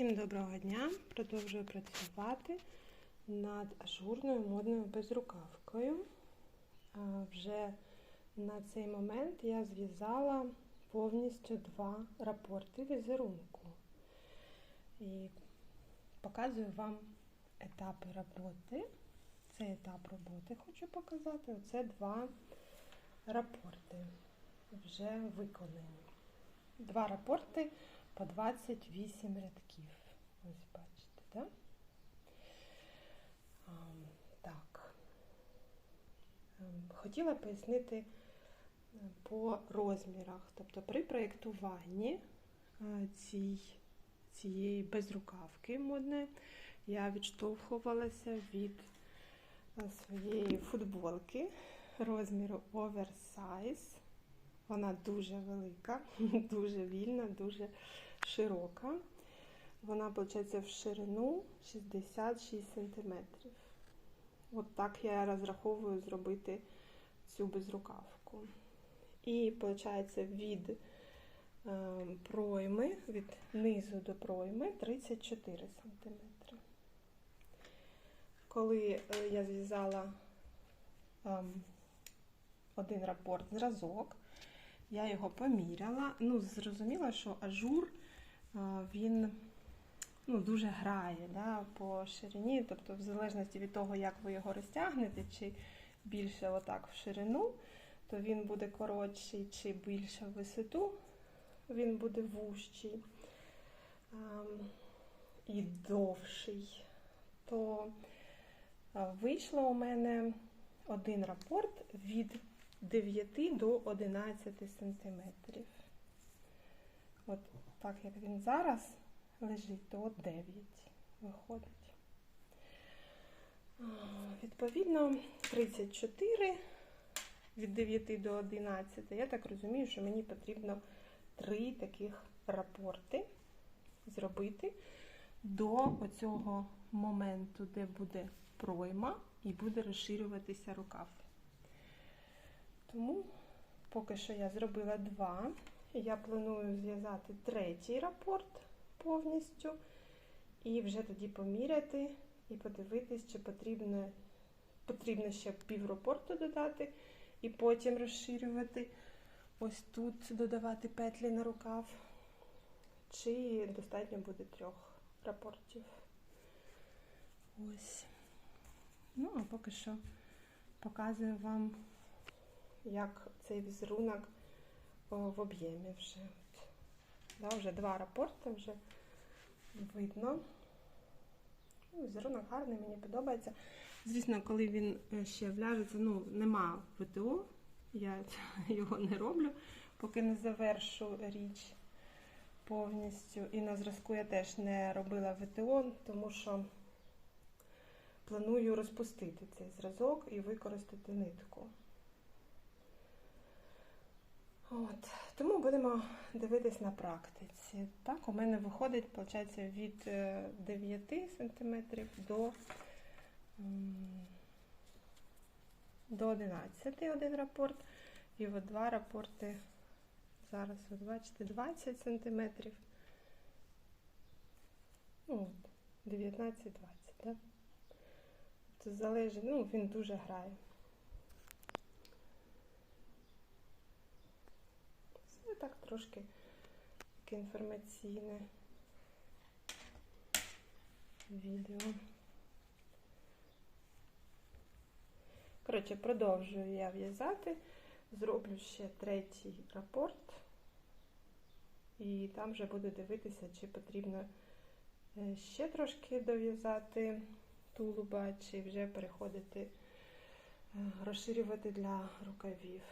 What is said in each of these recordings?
Всім доброго дня! Продовжую працювати над ажурною модною безрукавкою. Вже на цей момент я зв'язала повністю два рапорти візерунку. І показую вам етапи роботи. Це етап роботи хочу показати. Оце два рапорти вже виконані. Два рапорти по 28 рядків. Ось бачите, да? Так. Ем, Хотіла пояснити е, по розмірах. Тобто при проєктуванні е, цієї безрукавки модної я відштовхувалася від е, своєї футболки розміру оверсайз. Вона дуже велика, дуже вільна, дуже широка. Вона, виходить, в ширину 66 см. От так я розраховую зробити цю безрукавку. І, виходить, від е, пройми, від низу до пройми 34 см. Коли е, я зв'язала е, один рапорт зразок, я його поміряла. Ну, зрозуміла, що ажур він ну, дуже грає да, по ширині, тобто, в залежності від того, як ви його розтягнете, чи більше отак в ширину, то він буде коротший, чи більше в висоту, він буде вужчий і довший. То вийшло у мене один рапорт від 9 до 11 сантиметрів. От так як він зараз лежить, то 9 виходить. Відповідно, 34 від 9 до 11. Я так розумію, що мені потрібно три таких рапорти зробити до оцього моменту, де буде пройма і буде розширюватися рукав. Тому поки що я зробила два. Я планую зв'язати третій рапорт повністю. І вже тоді поміряти і подивитись, чи потрібно потрібно ще піврапорту додати, і потім розширювати. Ось тут додавати петлі на рукав. Чи достатньо буде трьох рапортів. Ось. Ну, а поки що показую вам як цей візерунок в об'ємі вже. Да, вже два рапорти вже видно. Ну, візерунок гарний, мені подобається. Звісно, коли він е, ще вляжеться, ну, нема ВТО, я його не роблю, поки не завершу річ повністю. І на зразку я теж не робила ВТО, тому що планую розпустити цей зразок і використати нитку. От. Тому будемо дивитись на практиці. Так, у мене виходить, виходить, від 9 е, см до до 11 один рапорт. І от два рапорти, зараз ви бачите, 20 см. Ну, 19-20, так? Це залежить, ну, він дуже грає. Так трошки таке інформаційне відео. Коротше, продовжую я в'язати, зроблю ще третій рапорт, і там вже буду дивитися, чи потрібно е, ще трошки дов'язати тулуба, чи вже переходити, е, розширювати для рукавів.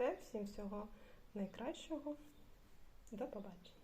Все, всім всього найкращого. До побачення.